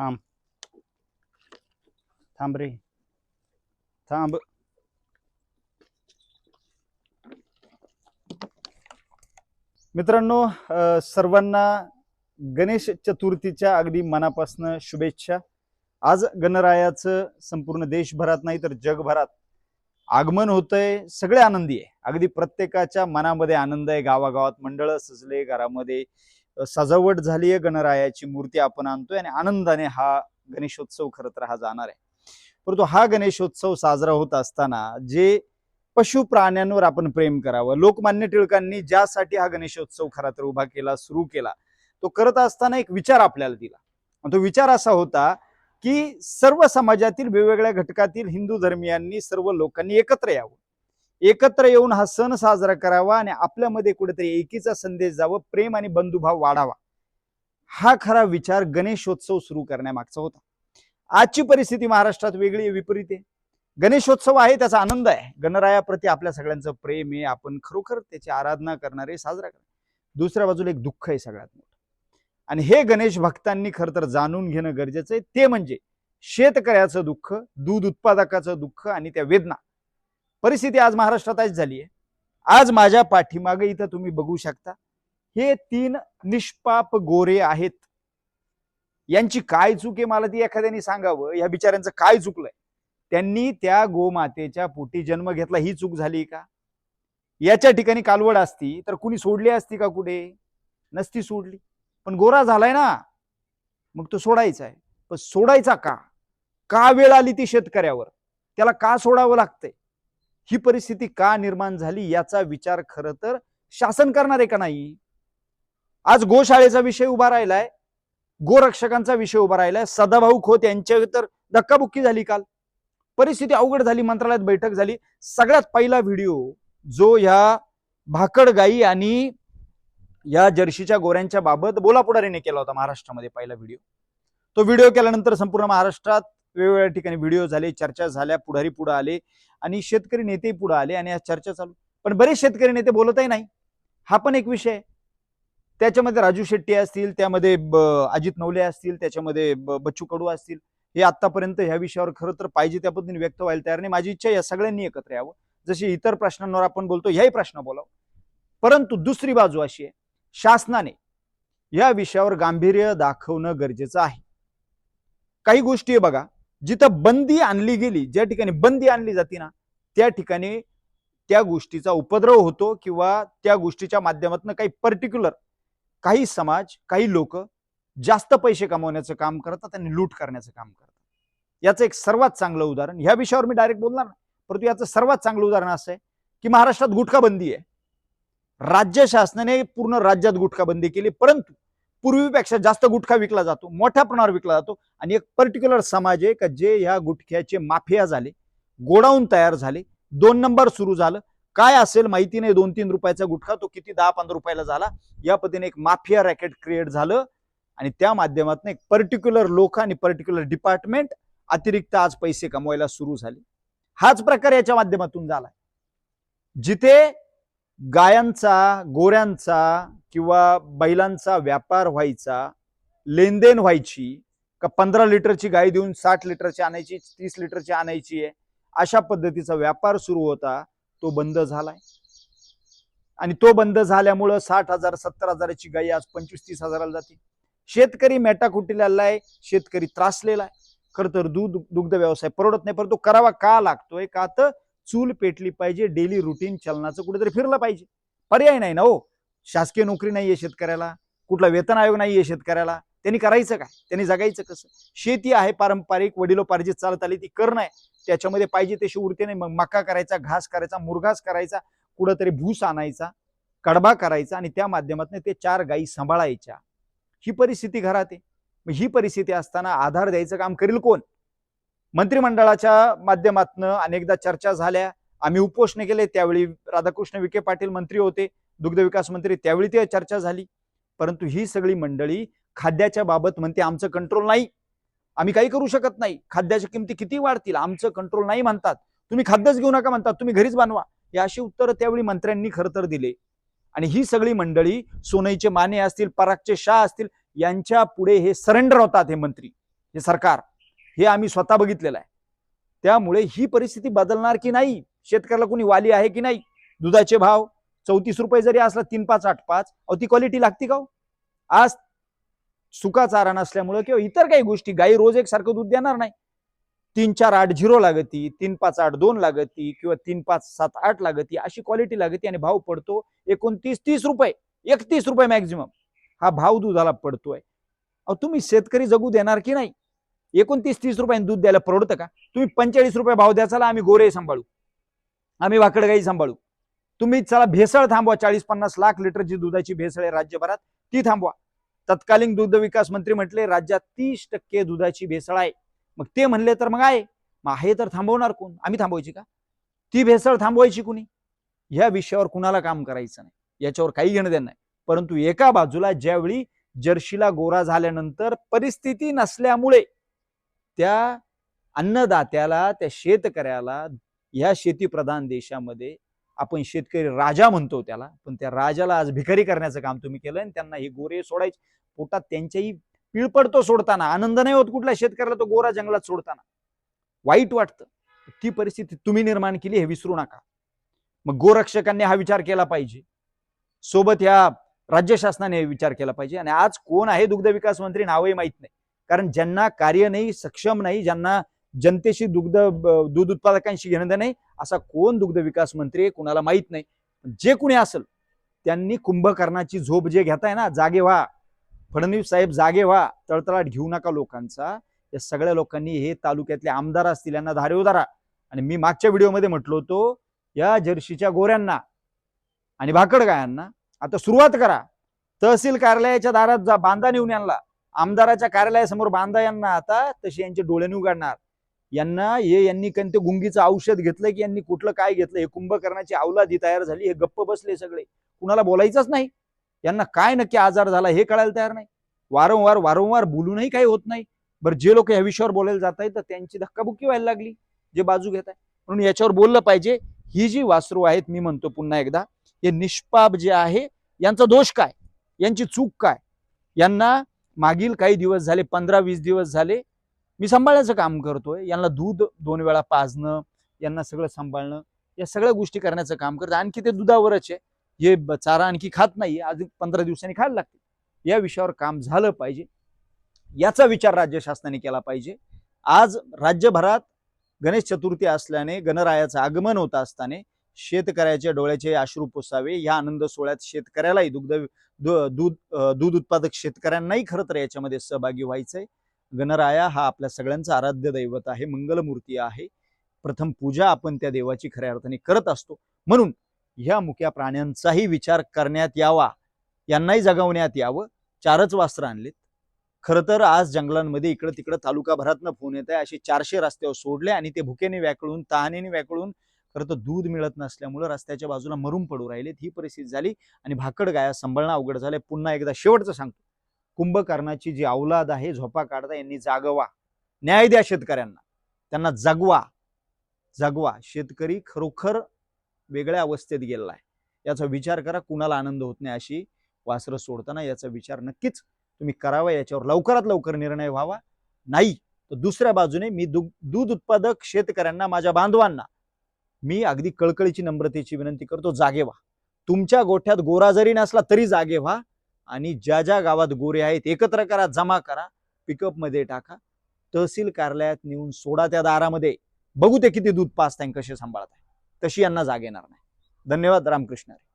थांब थांब रे थांब मित्रांनो सर्वांना गणेश चतुर्थीच्या अगदी मनापासून शुभेच्छा. आज गणरायाचं संपूर्ण देशभरात नाही तर जगभरात आगमन होतंय. सगळे आनंदी आहे. अगदी प्रत्येकाच्या मनामध्ये आनंद आहे. गावागावात मंडळ सजले घरामध्ये सजावट झाली आहे गणरायाची मूर्ती आपण आणतोय आणि आनंदाने हा गणेशोत्सव खरं तर हा जाणार आहे. परंतु हा गणेशोत्सव साजरा होत असताना जे पशु प्राण्यांवर आपण प्रेम करावं लोकमान्य टिळकांनी ज्यासाठी हा गणेशोत्सव खरा तर उभा केला सुरू केला तो करत असताना एक विचार आपल्याला दिला. तो विचार असा होता की सर्व समाजातील वेगवेगळ्या घटकातील हिंदू धर्मियांनी सर्व लोकांनी एकत्र यावं. एकत्र येऊन हा सण साजरा करावा आणि आपल्यामध्ये कुठेतरी एकीचा संदेश जावं प्रेम आणि बंधुभाव वाढावा. हा खरा विचार गणेशोत्सव सुरू करण्यामागचा होता. आजची परिस्थिती महाराष्ट्रात वेगळी आहे, विपरीत आहे. गणेशोत्सव आहे त्याचा आनंद आहे. गणरायाप्रती आपल्या सगळ्यांचं प्रेम आहे. आपण खरोखर त्याची आराधना करणारे साजरा करणार. दुसऱ्या बाजूला एक दुःख आहे सगळ्यात मोठं. आणि हे गणेश भक्तांनी खरं तर जाणून घेणं गरजेचं आहे. ते म्हणजे शेतकऱ्याचं दुःख दूध उत्पादकाचं दुःख आणि त्या वेदना. परिस्थिती आज महाराष्ट्रात आज झाली आहे. आज माझ्या पाठीमागे इथं तुम्ही बघू शकता. हे तीन निष्पाप गोरे आहेत. यांची काय चूक आहे मला ती एखाद्याने सांगावं? या बिचाऱ्यांचं काय चुकलंय? त्यांनी त्या गोमातेच्या पोटी जन्म घेतला ही चूक झाली का? याच्या ठिकाणी कालवड असती तर कुणी सोडली असती का कुठे? नसती सोडली. पण गोरा झालाय ना. मग तो सोडायचा आहे. पण सोडायचा का? का वेळ आली ती शेतकऱ्यावर? त्याला का सोडावं लागतंय? ही परिस्थिती का निर्माण झाली याचा विचार खरं तर शासन करणार आहे का नाही? आज गोशाळेचा विषय उभा राहिलाय गोरक्षकांचा विषय उभा राहिलाय. सदाभाऊ खोत यांच्या तर धक्काबुक्की झाली काल. परिस्थिती अवघड झाली मंत्रालयात बैठक झाली. सगळ्यात पहिला व्हिडिओ जो ह्या भाकड गाई आणि या जर्शीच्या गोऱ्यांच्या बाबत बोला पुढारीने केला होता महाराष्ट्रामध्ये पहिला व्हिडिओ. तो व्हिडिओ केल्यानंतर संपूर्ण महाराष्ट्रात वेगवेगळ्या ठिकाणी व्हिडिओ झाले चर्चा झाल्या पुढारी पुढे आले आणि शेतकरी नेते पुढे आले आणि आज चर्चा चालू. पण बरेच शेतकरी नेते बोलतही नाही. हा पण एक विषय आहे. त्याच्यामध्ये राजू शेट्टी असतील त्यामध्ये अजित नवले असतील त्याच्यामध्ये बच्चू कडू असतील. हे आतापर्यंत ह्या विषयावर खरं तर पाहिजे त्या पद्धतीने व्यक्त व्हायला तयार नाही. माझी इच्छा या सगळ्यांनी एकत्र यावं. जशी इतर प्रश्नांवर आपण बोलतो ह्याही प्रश्न बोलावं. परंतु दुसरी बाजू अशी आहे. शासनाने या विषयावर गांभीर्य दाखवणं गरजेचं आहे. काही गोष्टी बघा. जिथं बंदी आणली गेली ज्या ठिकाणी बंदी आणली जाते ना त्या ठिकाणी त्या गोष्टीचा उपद्रव होतो किंवा त्या गोष्टीच्या माध्यमातून काही पर्टिक्युलर काही समाज काही लोक जास्त पैसे कमवण्याचं काम करतात आणि लूट करण्याचं काम करतात. याचं एक सर्वात चांगलं उदाहरण ह्या विषयावर मी डायरेक्ट बोलणार नाही परंतु याचं सर्वात चांगलं उदाहरण असं आहे की महाराष्ट्रात गुटखा बंदी आहे. राज्य शासनाने पूर्ण राज्यात गुटखा बंदी केली परंतु पूर्वीपेक्षा जास्त गुटखा विकला जातो मोठ्या प्रमाणावर विकला जातो. आणि एक पर्टिक्युलर समाज आहे का जे ह्या गुटख्याचे माफिया झाले गोडाऊन तयार झाले दोन नंबर सुरू झालं. काय असेल माहिती नाही दोन तीन रुपयाचा गुटखा तो किती दहा पंधरा रुपयाला झाला. या पद्धतीने एक माफिया रॅकेट क्रिएट झालं. आणि त्या माध्यमातून एक पर्टिक्युलर लोक आणि पर्टिक्युलर डिपार्टमेंट अतिरिक्त आज पैसे कमवायला सुरू झाले. हाच प्रकार याच्या माध्यमातून झाला. जिथे गायांचा गोऱ्यांचा किंवा बैलांचा व्यापार व्हायचा लेनदेन व्हायची का पंधरा लिटरची गाय देऊन साठ लिटरची आणायची तीस लिटरची आणायची आहे अशा पद्धतीचा व्यापार सुरू होता तो बंद झालाय. आणि तो बंद झाल्यामुळं साठ हजार सत्तर हजाराची गाई आज पंचवीस तीस हजाराला जाते. शेतकरी मेटाकुटीला आलाय शेतकरी त्रासलेला आहे. खरं तर दूध दुग्ध व्यवसाय परवडत नाही परंतु करावा का लागतोय का तर चूल पेटली पाहिजे डेली रुटीन चलनाचं कुठेतरी फिरलं पाहिजे. पर्याय नाही ना हो. शासकीय नोकरी नाहीये शेतकऱ्याला कुठला वेतन आयोग नाहीये शेतकऱ्याला त्यांनी करायचं काय? त्यांनी जगायचं कसं? शेती आहे पारंपरिक वडिलोपार्जित चालत आली ती करणं आहे त्याच्यामध्ये पाहिजे तशी उरते नाही मग मका करायचा घास करायचा मुरघास करायचा कुठंतरी भूस आणायचा कडबा करायचा आणि त्या माध्यमातून ते चार गायी सांभाळायच्या. ही परिस्थिती घरात आहे. मग ही परिस्थिती असताना आधार द्यायचं काम करील कोण? मंत्रिमंडळाच्या माध्यमातून अनेकदा चर्चा झाल्या. आम्ही उपोषण केले. त्यावेळी राधाकृष्ण विखे पाटील मंत्री होते. दुग्धविकास मंत्री त्यावेळी ते चर्चा झाली. परंतु ही सगळी मंडळी खाद्याच्या बाबत म्हणते आमचं कंट्रोल नाही. आम्ही काही करू शकत नाही. खाद्याच्या किमती किती वाढतील आमचं कंट्रोल नाही म्हणतात. तुम्ही खाद्यच घेऊ नका म्हणतात. तुम्ही घरीच बनवा. या अशी उत्तरं त्यावेळी मंत्र्यांनी खरं तर दिले. आणि ही सगळी मंडळी सोनईचे माने असतील परागचे शाह असतील यांच्या पुढे हे सरेंडर होतात हे मंत्री हे सरकार. हे आम्ही स्वतः बघितलेलं आहे. त्यामुळे ही परिस्थिती बदलणार की नाही? शेतकऱ्याला कोणी वाली आहे की नाही? दुधाचे भाव चौतीस रुपये जरी असला तीन पाच आठ पाच अहो ती क्वालिटी लागते का हो? आज सुका चारा नसल्यामुळं किंवा इतर काही गोष्टी गाई रोज एक सारखं दूध देणार नाही. तीन चार आठ झिरो लागती तीन पाच आठ दोन लागती किंवा तीन पाच सात आठ लागती अशी क्वालिटी लागती आणि भाव पडतो एकोणतीस तीस रुपये एकतीस रुपये मॅक्झिमम हा भाव दुधाला पडतोय. अहो तुम्ही शेतकरी जगू देणार की नाही? एकोणतीस तीस रुपयाने दूध द्यायला परवडतं का? तुम्ही पंचेचाळीस रुपये भाव द्याचा आम्ही गोरे सांभाळू. आम्ही वाकडगाई सांभाळू. तुम्ही चला भेसळ थांबवा. चाळीस पन्नास लाख लिटरची दुधाची भेसळ आहे राज्यभरात ती थांबवा. तत्कालीन दुग्ध विकास मंत्री म्हटले राज्यात तीस टक्के दुधाची भेसळ आहे. मग ते म्हणले तर मग आहे. मग आहे तर थांबवणार कोण? आम्ही थांबवायची का? ती भेसळ थांबवायची कुणी? ह्या विषयावर कुणाला काम करायचं नाही. याच्यावर काही घेणं देणं नाही. परंतु एका बाजूला ज्यावेळी जर्शीला गोरा झाल्यानंतर परिस्थिती नसल्यामुळे त्या अन्नदात्याला त्या शेतकऱ्याला ह्या शेतीप्रधान देशामध्ये आपण शेतकरी राजा म्हणतो त्याला पण त्या राजाला आज भिकारी करण्याचं काम तुम्ही केलं आणि त्यांना हे गोरे सोडायचे. पोटात त्यांच्याही पिळपडतो सोडताना. आनंद नाही होत कुठल्या शेतकऱ्याला तो गोरा जंगलात सोडताना. वाईट वाटतं. ती परिस्थिती तुम्ही निर्माण केली हे विसरू नका. मग गोरक्षकांनी हा विचार केला पाहिजे. सोबत ह्या राज्य शासनाने विचार केला पाहिजे. आणि आज कोण आहे दुग्ध विकास मंत्री नावही माहीत नाही. कारण ज्यांना कार्य नाही सक्षम नाही ज्यांना जनतेशी दुग्ध दूध उत्पादकांशी घेणं नाही. असा कोण दुग्ध विकास मंत्री आहे कुणाला माहीत नाही. जे कुणी असेल त्यांनी कुंभकर्णाची झोप जे घेताय ना जागे व्हा. फडणवीस साहेब जागे व्हा. तळतळाट घेऊ नका लोकांचा. या सगळ्या लोकांनी हे तालुक्यातले आमदार असतील यांना धारेव धारा आणि मी मागच्या व्हिडिओमध्ये म्हटलो होतो या जर्शीच्या गोऱ्यांना आणि भाकड गायांना आता सुरुवात करा. तहसील कार्यालयाच्या दारात जा बांधा नेऊन यांना. आमदाराच्या कार्यालयासमोर बांधा यांना आता तशी यांचे डोळे उघडणार यांना हे यांनी कोणते गुंगीचं औषध घेतलं की यांनी कुठलं काय घेतलं हे कुंभकर्णाची अवलादी तयार झाली हे गप्प बसले सगळे. कुणाला बोलायचंच नाही. यांना काय नक्की आजार झाला हे कळायला तयार नाही. वारंवार वारंवार बोलूनही काही होत नाही. बरं जे लोक ह्या विषयावर बोलायला जात आहेत तर त्यांची धक्काबुक्की व्हायला लागली जे बाजू घेत आहे. म्हणून याच्यावर बोललं पाहिजे. ही जी वासरू आहेत मी म्हणतो पुन्हा एकदा हे निष्पाप जे आहे यांचा दोष काय? यांची चूक काय? यांना मागील काही दिवस झाले पंधरा वीस दिवस झाले मी सांभाळण्याचं काम करतोय. यांना दूध दोन वेळा पाजणं यांना सगळं सांभाळणं या सगळ्या गोष्टी करण्याचं काम करतं आणखी ते दुधावरच आहे. हे चारा आणखी खात नाही अजून पंधरा दिवसांनी खायला लागते या विषयावर काम झालं पाहिजे. याचा विचार राज्य शासनाने केला पाहिजे. आज राज्यभरात गणेश चतुर्थी असल्याने गणरायाचं आगमन होत असताना शेतकऱ्याच्या डोळ्याचे अश्रू पोसावे. या आनंद सोहळ्यात शेतकऱ्यालाही दुग्ध दूध दूध उत्पादक शेतकऱ्यांनाही खरं तर याच्यामध्ये सहभागी व्हायचंय. गणराया हा आपल्या सगळ्यांचा आराध्य दैवत आहे मंगलमूर्ती आहे. प्रथम पूजा आपण त्या देवाची खऱ्या अर्थाने करत असतो. म्हणून ह्या मुक्या प्राण्यांचाही विचार करण्यात यावा यांनाही जगवण्यात यावं. चारच वास्त्र आणलेत. खरं तर आज जंगलांमध्ये इकडं तिकडं तालुकाभरातनं फोन येत आहे. असे चारशे रस्त्यावर सोडले आणि ते भुकेने व्याकळून तहानेने व्याकळून खरं तर दूध मिळत नसल्यामुळं रस्त्याच्या बाजूला मरून पडू राहिलेत. ही परिस्थिती झाली आणि भाकड गाया सांभाळणं अवघड झालंय. पुन्हा एकदा शेवटचं सांगतो. कुंभकर्णाची जी औलाद आहे झोपा काढता यांनी जागवा. न्याय द्या शेतकऱ्यांना. त्यांना जगवा. जगवा. शेतकरी खरोखर वेगळ्या अवस्थेत गेलेला आहे. याचा विचार करा कुणाला आनंद होत नाही अशी वासरं सोडताना याचा विचार नक्कीच तुम्ही करावा. याच्यावर लवकरात लवकर निर्णय व्हावा. नाही तर दुसऱ्या बाजूने मी दूध उत्पादक शेतकऱ्यांना माझ्या बांधवांना मी अगदी कळकळीची नम्रतेची विनंती करतो जागे व्हा. तुमच्या गोठ्यात गोरा जरी नसला तरी जागे व्हा. आणि ज्या ज्या गावात गोरे आहेत एकत्र करा जमा करा पिकअपमध्ये टाका. तहसील कार्यालयात नेऊन सोडा त्या दारामध्ये. बघू ते किती दूध पाचताय कसे सांभाळताय. तशी यांना जाग येणार नाही. धन्यवाद रामकृष्ण रे.